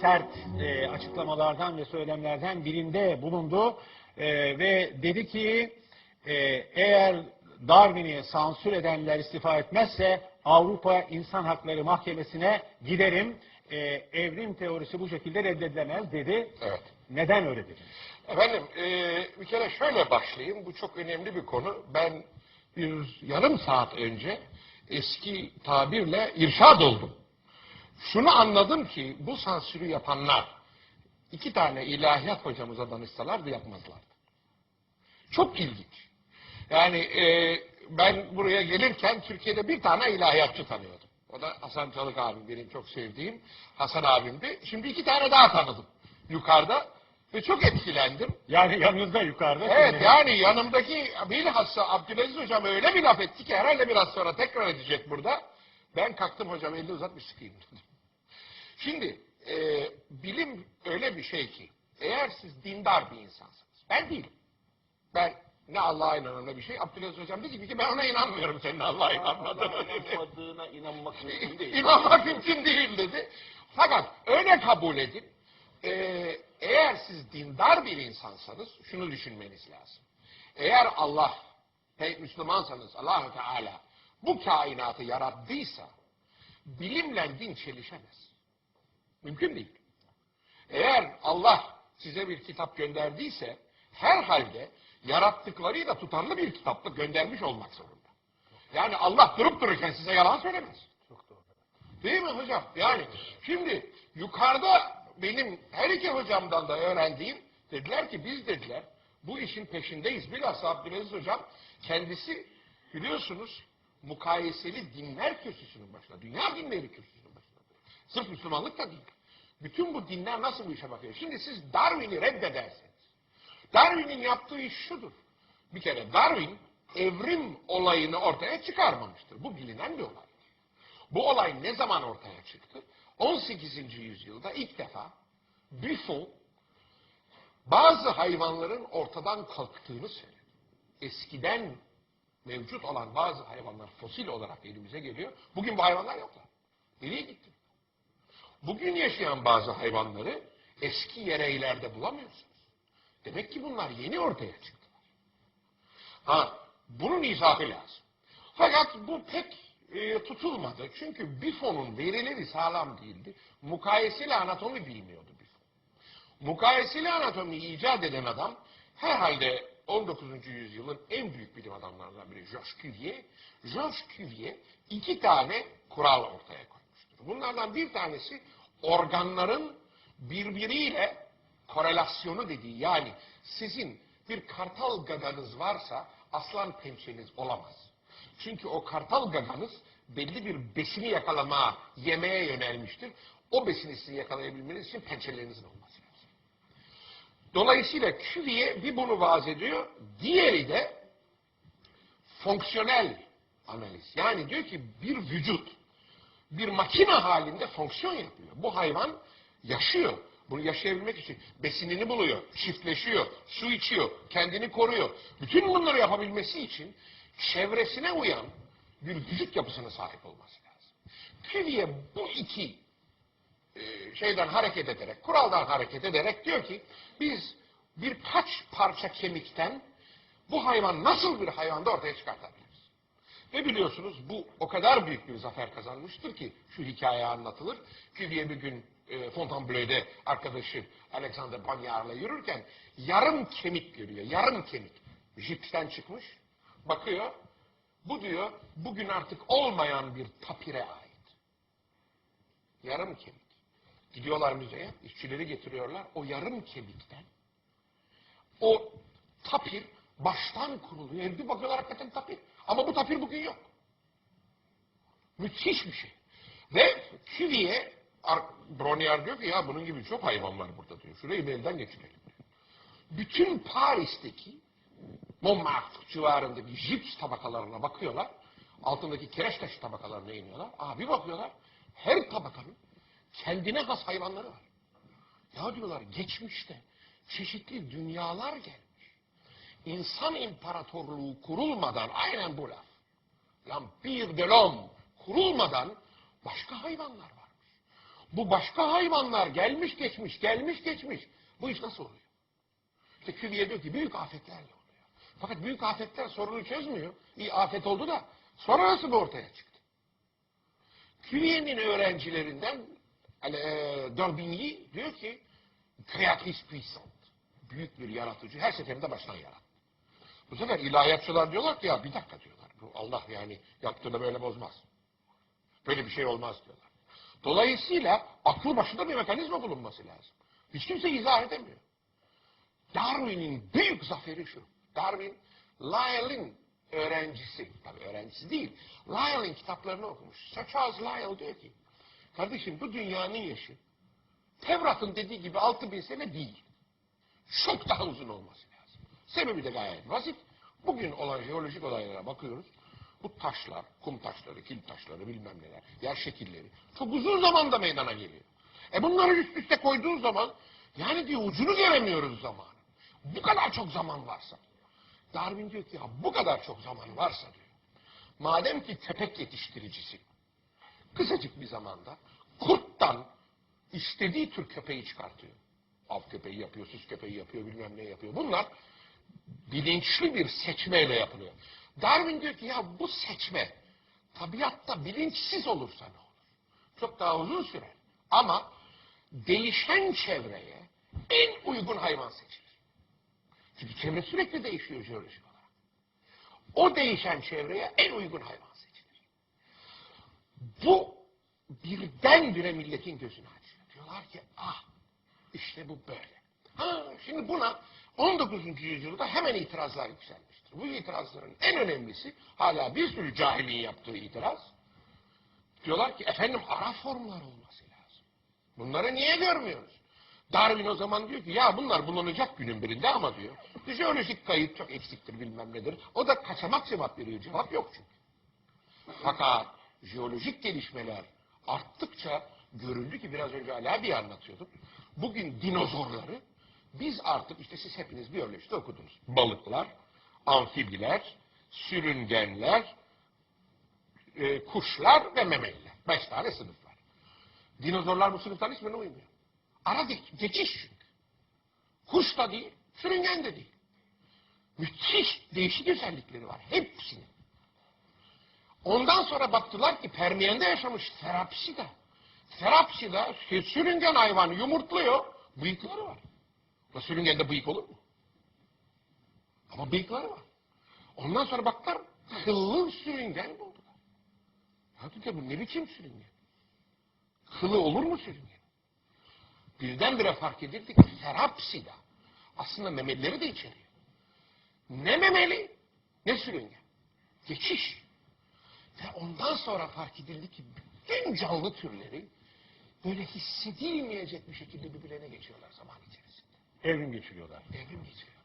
sert e, açıklamalardan ve söylemlerden birinde bulundu E, ve dedi ki e, eğer Darwin'i sansür edenler istifa etmezse Avrupa İnsan Hakları Mahkemesi'ne giderim. E, evrim teorisi bu şekilde reddedilemez dedi. Evet. Neden öyle dedi? Efendim e, bir kere şöyle başlayayım. Bu çok önemli bir konu. Ben bir yarım saat önce eski tabirle irşad oldum. Şunu anladım ki bu sansürü yapanlar iki tane ilahiyat hocamıza danışsalardı yapmazlardı. Çok ilginç. Yani e, ben buraya gelirken Türkiye'de bir tane ilahiyatçı tanıyordum. O da Hasan Çalık abim benim çok sevdiğim Hasan abimdi. Şimdi iki tane daha tanıdım yukarıda ve çok etkilendim. Yani yanınızda yukarıda. Evet şimdi- yani yanımdaki bilhassa Abdülaziz hocam öyle bir laf etti ki herhalde biraz sonra tekrar edecek burada. Ben kalktım hocam elini uzatmış sıkayım dedim. Şimdi e, bilim öyle bir şey ki eğer siz dindar bir insansınız. Ben değilim. Ben ne Allah'a inanan ne bir şey. Abdülaziz hocam dedi ki ben ona inanmıyorum senin Allah'a inanmadığına dedi. inanmadığına inanmak mümkün değil. İnanmak mümkün değil dedi. Fakat öyle kabul edin. Ee, eğer siz dindar bir insansanız şunu düşünmeniz lazım. Eğer Allah, Müslümansanız allah Teala bu kainatı yarattıysa bilimle din çelişemez. Mümkün değil. Eğer Allah size bir kitap gönderdiyse herhalde yarattıklarıyla tutarlı bir kitapla göndermiş olmak zorunda. Yani Allah durup dururken size yalan söylemez. Değil mi hocam? Yani şimdi yukarıda benim her iki hocamdan da öğrendiğim dediler ki biz dediler bu işin peşindeyiz. Bilhassa Abdülaziz hocam kendisi biliyorsunuz mukayeseli dinler kürsüsünün başında. Dünya dinleri kürsüsünün. Sırf Müslümanlık da değil. Bütün bu dinler nasıl bu işe bakıyor? Şimdi siz Darwin'i reddederseniz Darwin'in yaptığı iş şudur. Bir kere Darwin evrim olayını ortaya çıkarmamıştır. Bu bilinen bir olay. Bu olay ne zaman ortaya çıktı? 18. yüzyılda ilk defa Buffon bazı hayvanların ortadan kalktığını söyledi. Eskiden mevcut olan bazı hayvanlar fosil olarak elimize geliyor. Bugün bu hayvanlar yoklar. Nereye gitti? Bugün yaşayan bazı hayvanları eski yereylerde bulamıyorsunuz. Demek ki bunlar yeni ortaya çıktılar. Ha, bunun izahı lazım. Fakat bu pek e, tutulmadı. Çünkü Biffon'un verileri sağlam değildi. Mukayeseli anatomi bilmiyordu Biffon. Mukayeseli anatomiyi icat eden adam herhalde 19. yüzyılın en büyük bilim adamlarından biri Georges Cuvier. Georges Cuvier iki tane kural ortaya koymuştur. Bunlardan bir tanesi organların birbiriyle korelasyonu dediği yani sizin bir kartal gaganız varsa aslan pençeniz olamaz. Çünkü o kartal gaganız belli bir besini yakalama, yemeye yönelmiştir. O besini sizin yakalayabilmeniz için pençelerinizin olması lazım. Dolayısıyla Cuvier bir bunu vaaz ediyor. Diğeri de fonksiyonel analiz. Yani diyor ki bir vücut bir makine halinde fonksiyon yapıyor. Bu hayvan yaşıyor. Bunu yaşayabilmek için besinini buluyor, çiftleşiyor, su içiyor, kendini koruyor. Bütün bunları yapabilmesi için çevresine uyan bir vücut yapısına sahip olması lazım. Cuvier bu iki e, şeyden hareket ederek, kuraldan hareket ederek diyor ki biz birkaç parça kemikten bu hayvan nasıl bir hayvanda ortaya çıkartabiliriz? Ve biliyorsunuz bu o kadar büyük bir zafer kazanmıştır ki şu hikaye anlatılır. Cuvier bir gün e, Fontainebleau'de arkadaşı Alexander Pagnard'la yürürken yarım kemik görüyor. Yarım kemik. Jipsten çıkmış. Bakıyor. Bu diyor bugün artık olmayan bir tapire ait. Yarım kemik. Gidiyorlar müzeye. işçileri getiriyorlar. O yarım kemikten o tapir baştan kuruluyor. Bir bakıyorlar hakikaten tapir. Ama bu tapir bugün yok. Müthiş bir şey. Ve Cuvier, Brongniart diyor ki ya bunun gibi çok hayvan var burada diyor. Şurayı bir elden geçirelim diyor. Bütün Paris'teki Montmartre civarındaki jips tabakalarına bakıyorlar. Altındaki taşı tabakalarına iniyorlar. Aa bir bakıyorlar. Her tabakanın kendine has hayvanları var. Ya diyorlar geçmişte çeşitli dünyalar gelmiş. İnsan imparatorluğu kurulmadan aynen bu laf. L'Empire de l'Homme kurulmadan başka hayvanlar varmış. Bu başka hayvanlar gelmiş geçmiş, gelmiş geçmiş. Bu iş nasıl oluyor? İşte Küviye diyor ki büyük afetlerle oluyor. Fakat büyük afetler sorunu çözmüyor. İyi afet oldu da sonra nasıl bu ortaya çıktı? Küviye'nin öğrencilerinden e, D'Orbigny diyor ki kreatrice puissante. Büyük bir yaratıcı. Her seferinde baştan yarattı. Bu sefer ilahiyatçılar diyorlar ki ya bir dakika diyorlar. Bu Allah yani yaptığını böyle bozmaz. Böyle bir şey olmaz diyorlar. Dolayısıyla aklı başında bir mekanizma bulunması lazım. Hiç kimse izah edemiyor. Darwin'in büyük zaferi şu. Darwin, Lyell'in öğrencisi. Tabii öğrencisi değil. Lyell'in kitaplarını okumuş. Sir Charles Lyell diyor ki, kardeşim bu dünyanın yaşı Tevrat'ın dediği gibi 6000 sene değil. Çok daha uzun olması lazım. Sebebi de gayet basit. Bugün olan jeolojik olaylara bakıyoruz. Bu taşlar, kum taşları, kil taşları bilmem neler, yer şekilleri çok uzun zamanda meydana geliyor. E bunları üst üste koyduğun zaman yani diyor ucunu göremiyoruz zamanı. Bu kadar çok zaman varsa. Darwin diyor ki ya bu kadar çok zaman varsa diyor. Madem ki köpek yetiştiricisi kısacık bir zamanda kurttan istediği tür köpeği çıkartıyor. Av köpeği yapıyor, süs köpeği yapıyor, bilmem ne yapıyor. Bunlar bilinçli bir seçmeyle yapılıyor. Darwin diyor ki ya bu seçme tabiatta bilinçsiz olursa ne olur? Çok daha uzun sürer. Ama değişen çevreye en uygun hayvan seçilir. Çünkü çevre sürekli değişiyor jeolojik olarak. O değişen çevreye en uygun hayvan seçilir. Bu birdenbire milletin gözünü açıyor. Diyorlar ki ah işte bu böyle. Ha, şimdi buna 19. yüzyılda hemen itirazlar yükselmiştir. Bu itirazların en önemlisi hala bir sürü cahilin yaptığı itiraz. Diyorlar ki efendim ara formlar olması lazım. Bunları niye görmüyoruz? Darwin o zaman diyor ki ya bunlar bulunacak günün birinde ama diyor. Jeolojik kayıt çok eksiktir bilmem nedir. O da kaçamak cevap veriyor. Cevap yok çünkü. Fakat jeolojik gelişmeler arttıkça görüldü ki biraz önce Ali abi anlatıyorduk. Bugün dinozorları biz artık işte siz hepiniz biyolojide okudunuz. Balıklar, amfibiler, sürüngenler, e, kuşlar ve memeliler. Beş tane sınıf var. Dinozorlar bu sınıftan hiçbirine uymuyor. Ara geç- geçiş çünkü. Kuş da değil, sürüngen de değil. Müthiş değişik özellikleri var. Hepsinin. Ondan sonra baktılar ki Permiyen'de yaşamış Therapsida. Therapsida sürüngen hayvanı yumurtluyor. Bıyıkları var. O sürüngende bıyık olur mu? Ama bıyıkları var. Ondan sonra baktılar kıllı sürüngen buldular. Ya dediler bu ne biçim sürüngen? Kılı olur mu sürüngen? Birdenbire fark edildi ki Therapsida aslında memelileri de içeriyor. Ne memeli ne sürüngen. Geçiş. Ve ondan sonra fark edildi ki bütün canlı türleri böyle hissedilmeyecek bir şekilde birbirlerine geçiyorlar zaman içerisinde. Evrim geçiriyorlar. Evrim geçiriyor.